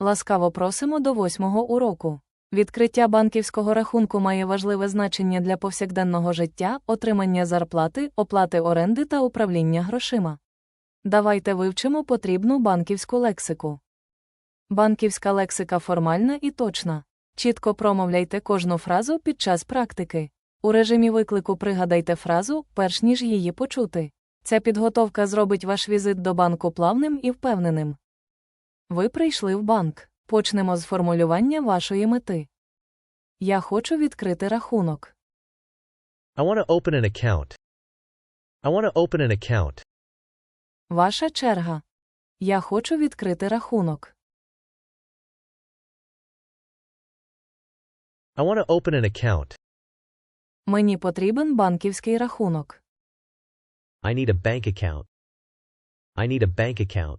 Ласкаво просимо до восьмого уроку. Відкриття банківського рахунку має важливе значення для повсякденного життя, отримання зарплати, оплати оренди та управління грошима. Давайте вивчимо потрібну банківську лексику. Банківська лексика формальна і точна. Чітко промовляйте кожну фразу під час практики. У режимі виклику пригадайте фразу, перш ніж її почути. Ця підготовка зробить ваш візит до банку плавним і впевненим. Ви прийшли в банк. Почнемо з формулювання вашої мети. Я хочу відкрити рахунок. I want to open an account. I want to open an account. Ваша черга. Я хочу відкрити рахунок. I want to open an account. Мені потрібен банківський рахунок. I need a bank account. I need a bank account.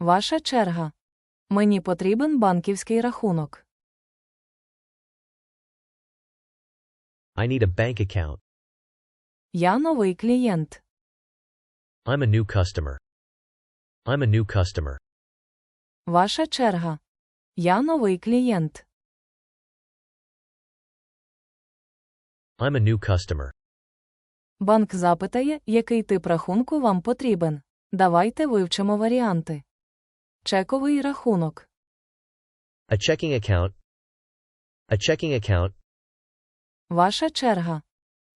Ваша черга. Мені потрібен банківський рахунок. I need a bank account. Я новий клієнт. I'm a new customer. I'm a new customer. Ваша черга. Я новий клієнт. I'm a new customer. Банк запитає, який тип рахунку вам потрібен. Давайте вивчимо варіанти. Чековий рахунок. A checking account. A checking account. Ваша черга.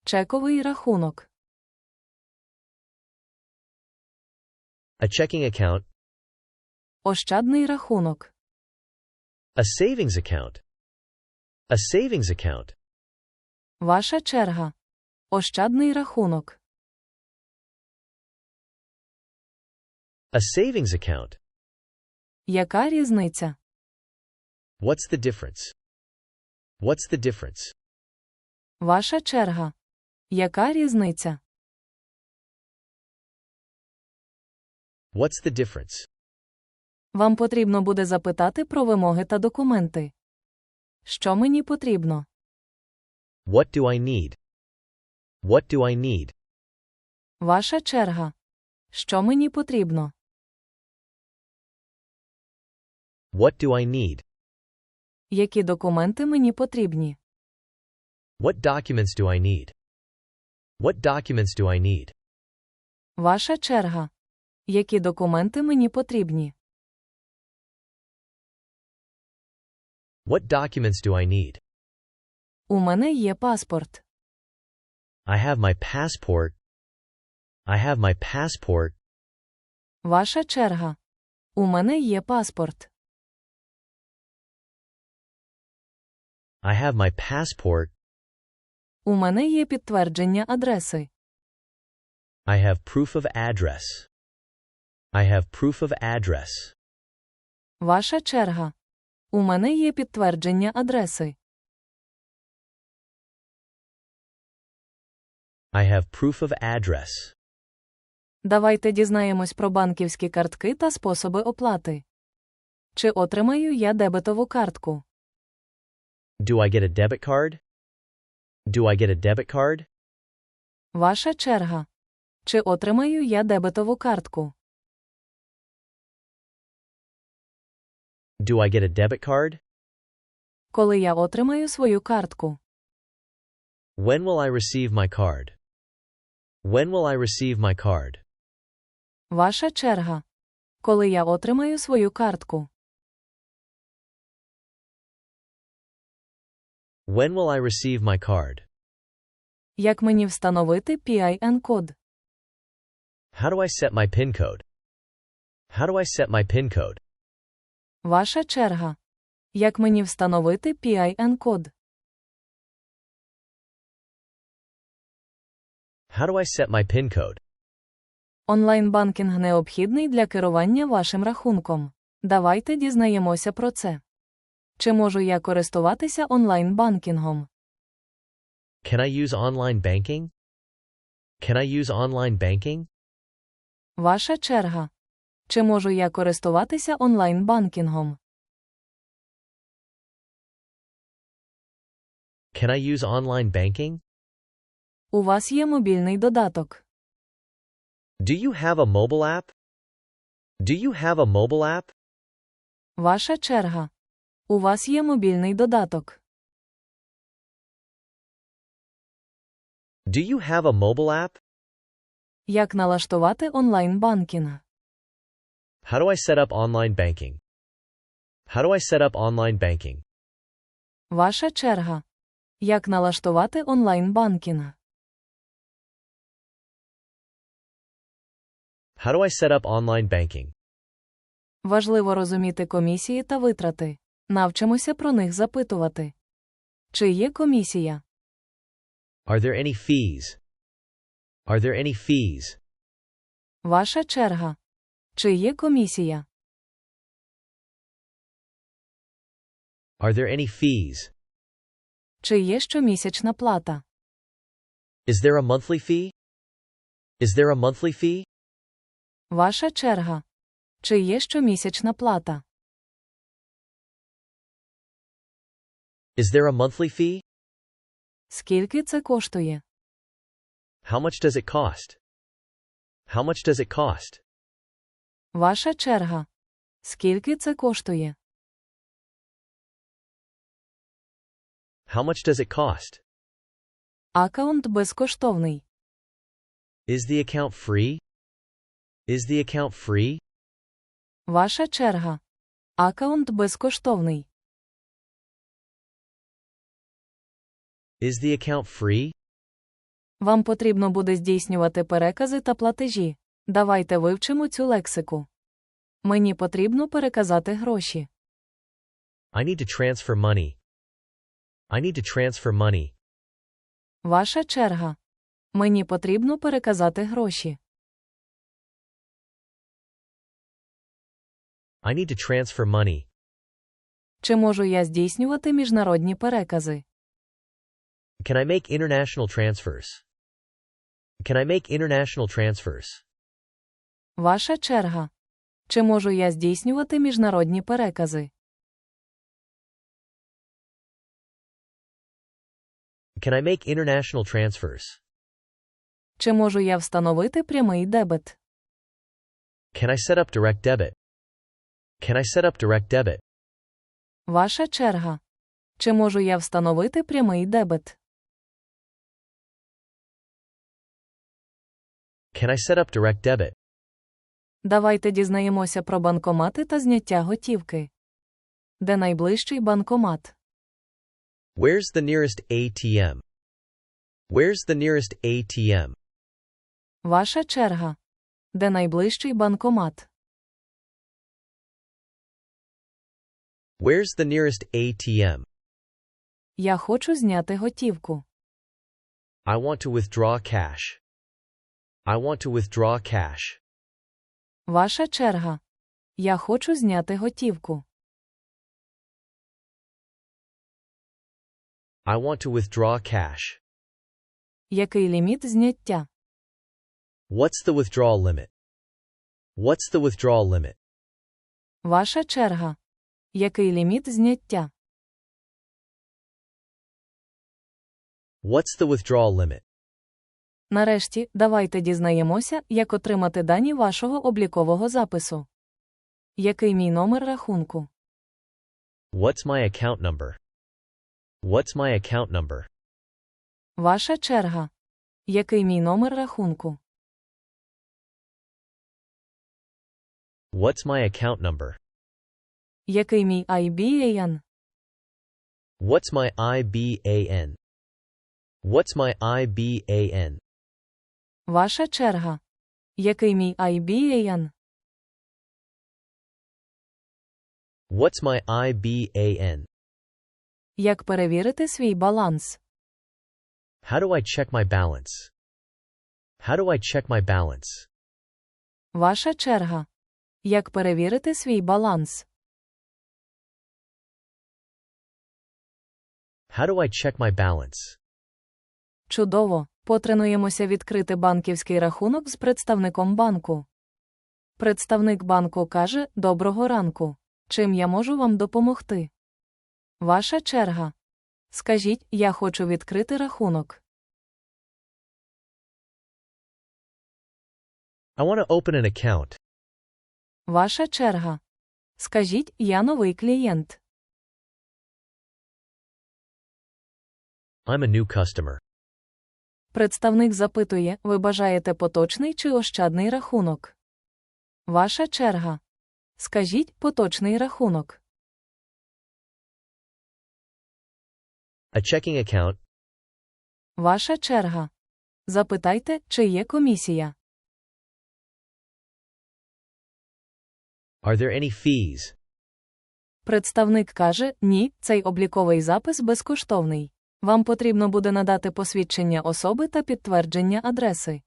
Чековий рахунок. A checking account. Ощадний рахунок. A savings account. A savings account. Ваша черга. Ощадний рахунок. A savings account. Яка різниця? What's the difference? What's the difference? Ваша черга. Яка різниця? What's the difference? Вам потрібно буде запитати про вимоги та документи. Що мені потрібно? What do I need? What do I need? Ваша черга. Що мені потрібно? What do I need? Які документи мені потрібні? What documents do I need? What documents do I need? Ваша черга. Які документи мені потрібні? What documents do I need? У мене є паспорт. I have my passport. I have my passport. Ваша черга. У мене є паспорт. I have my passport. У мене є підтвердження адреси. I have proof of address. I have proof of address. Ваша черга. У мене є підтвердження адреси. I have proof of address. Давайте дізнаємось про банківські картки та способи оплати. Чи отримаю я дебетову картку? Do I get a debit card? Do I get a debit card? Ваша черга. Чи отримаю я дебетову картку? Do I get a debit card? Коли я отримаю свою картку? When will I receive my card? When will I receive my card? Ваша черга. Коли я отримаю свою картку? When will I receive my card? Як мені встановити PIN-код? How do I set my PIN code? How do I set my PIN code? Ваша черга. Як мені встановити PIN-код? How do I set my PIN code? Онлайн-банкінг необхідний для керування вашим рахунком. Давайте дізнаємося про це. Чи можу я користуватися онлайн-банкінгом? Can I use online banking? Can I use online banking? Ваша черга. Чи можу я користуватися онлайн-банкінгом? Can I use online banking? У вас є мобільний додаток. Do you have a mobile app? Do you have a mobile app? Ваша черга. У вас є мобільний додаток. Do you have a mobile app? Як налаштувати онлайн-банкінг? How do I set up online banking? How do I set up online banking? Ваша черга. Як налаштувати онлайн-банкінг? How do I set up online banking? Важливо розуміти комісії та витрати. Навчимося про них запитувати. Чи є комісія? Are there any fees? Are there any fees? Ваша черга. Чи є комісія? Are there any fees? Чи є щомісячна плата? Is there a monthly fee? Is there a monthly fee? Ваша черга. Чи є щомісячна плата? Is there a monthly fee? Скільки це коштує? How much does it cost? How much does it cost? Ваша черга. Скільки це коштує? How much does it cost? Акаунт безкоштовний. Is the account free? Is the account free? Ваша черга. Акаунт безкоштовний. Is the account free? Вам потрібно буде здійснювати перекази та платежі. Давайте вивчимо цю лексику. Мені потрібно переказати гроші. I need to transfer money. I need to transfer money. Ваша черга. Мені потрібно переказати гроші. I need to transfer money. Чи можу я здійснювати міжнародні перекази? Can I make international transfers? Can I make international transfers? Ваша черга. Чи можу я здійснювати міжнародні перекази? Can I make international transfers? Чи можу я встановити прямий дебет? Can I set up direct debit? Can I set up direct debit? Ваша черга. Чи можу я встановити прямий дебет? Can I set up direct debit? Давайте дізнаємося про банкомати та зняття готівки. Де найближчий банкомат? Where's the nearest ATM? Where's the nearest ATM? Ваша черга. Де найближчий банкомат? Where's the nearest ATM? Я хочу зняти готівку. I want to withdraw cash. I want to withdraw cash. Ваша черга. Я хочу зняти готівку. I want to withdraw cash. Який ліміт зняття? What's the withdrawal limit? What's the withdrawal limit? Ваша черга. Який ліміт зняття? What's the withdrawal limit? Нарешті, давайте дізнаємося, як отримати дані вашого облікового запису. Який мій номер рахунку? What's my account number? What's my account number? Ваша черга. Який мій номер рахунку? What's my account number? Який мій IBAN? What's my IBAN? What's my IBAN? Ваша черга. Який мій IBAN? What's my IBAN? Як перевірити свій баланс? How do I check my balance? How do I check my balance? Ваша черга. Як перевірити свій баланс? How do I check my balance? Чудово! Потренуємося відкрити банківський рахунок з представником банку. Представник банку каже Доброго ранку. Чим я можу вам допомогти? Ваша черга. Скажіть, я хочу відкрити рахунок. I want to open an account. Ваша черга. Скажіть, я новий клієнт. I'm a new customer. Представник запитує, ви бажаєте поточний чи ощадний рахунок? Ваша черга. Скажіть поточний рахунок. A checking account. Ваша черга. Запитайте, чи є комісія. Are there any fees? Представник каже: ні, цей обліковий запис безкоштовний. Вам потрібно буде надати посвідчення особи та підтвердження адреси.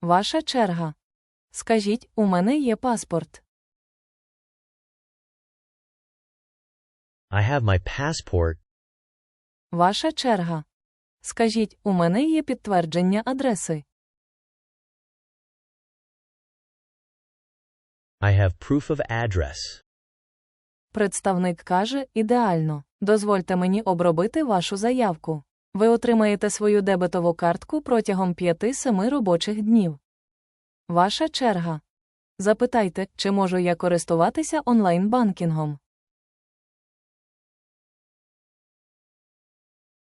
Ваша черга. Скажіть, у мене є паспорт. I have my passport. Ваша черга. Скажіть, у мене є підтвердження адреси. I have proof of address. Представник каже: ідеально. Дозвольте мені обробити вашу заявку. Ви отримаєте свою дебетову картку протягом 5-7 робочих днів. Ваша черга. Запитайте, чи можу я користуватися онлайн-банкінгом.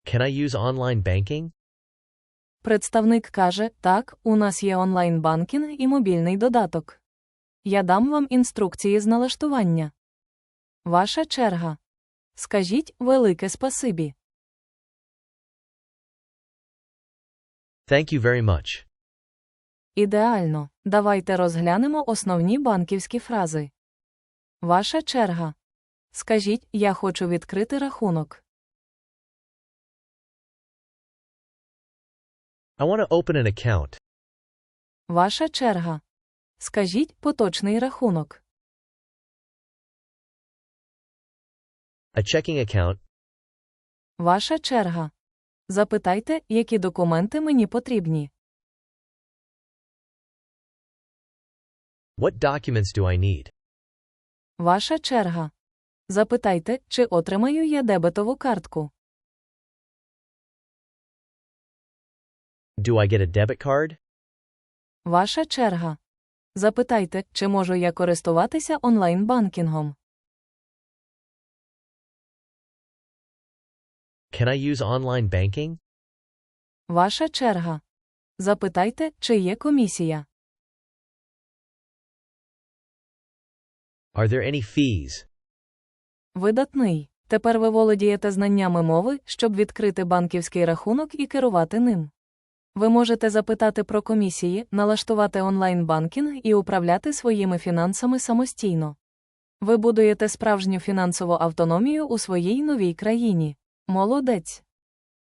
Can I use online banking? Представник каже: так, у нас є онлайн-банкінг і мобільний додаток. Я дам вам інструкції з налаштування. Ваша черга. Скажіть велике спасибі. Thank you very much. Ідеально. Давайте розглянемо основні банківські фрази. Ваша черга. Скажіть, я хочу відкрити рахунок. I want to open an account. Ваша черга. Скажіть поточний рахунок. A checking account. Ваша черга. Запитайте, які документи мені потрібні. What documents do I need? Ваша черга. Запитайте, чи отримаю я дебетову картку. Do I get a debit card? Ваша черга. Запитайте, чи можу я користуватися онлайн-банкінгом. Can I use online banking? Ваша черга. Запитайте, чи є комісія. Are there any fees? Видатний. Тепер ви володієте знаннями мови, щоб відкрити банківський рахунок і керувати ним. Ви можете запитати про комісії, налаштувати онлайн-банкінг і управляти своїми фінансами самостійно. Ви будуєте справжню фінансову автономію у своїй новій країні. Молодець!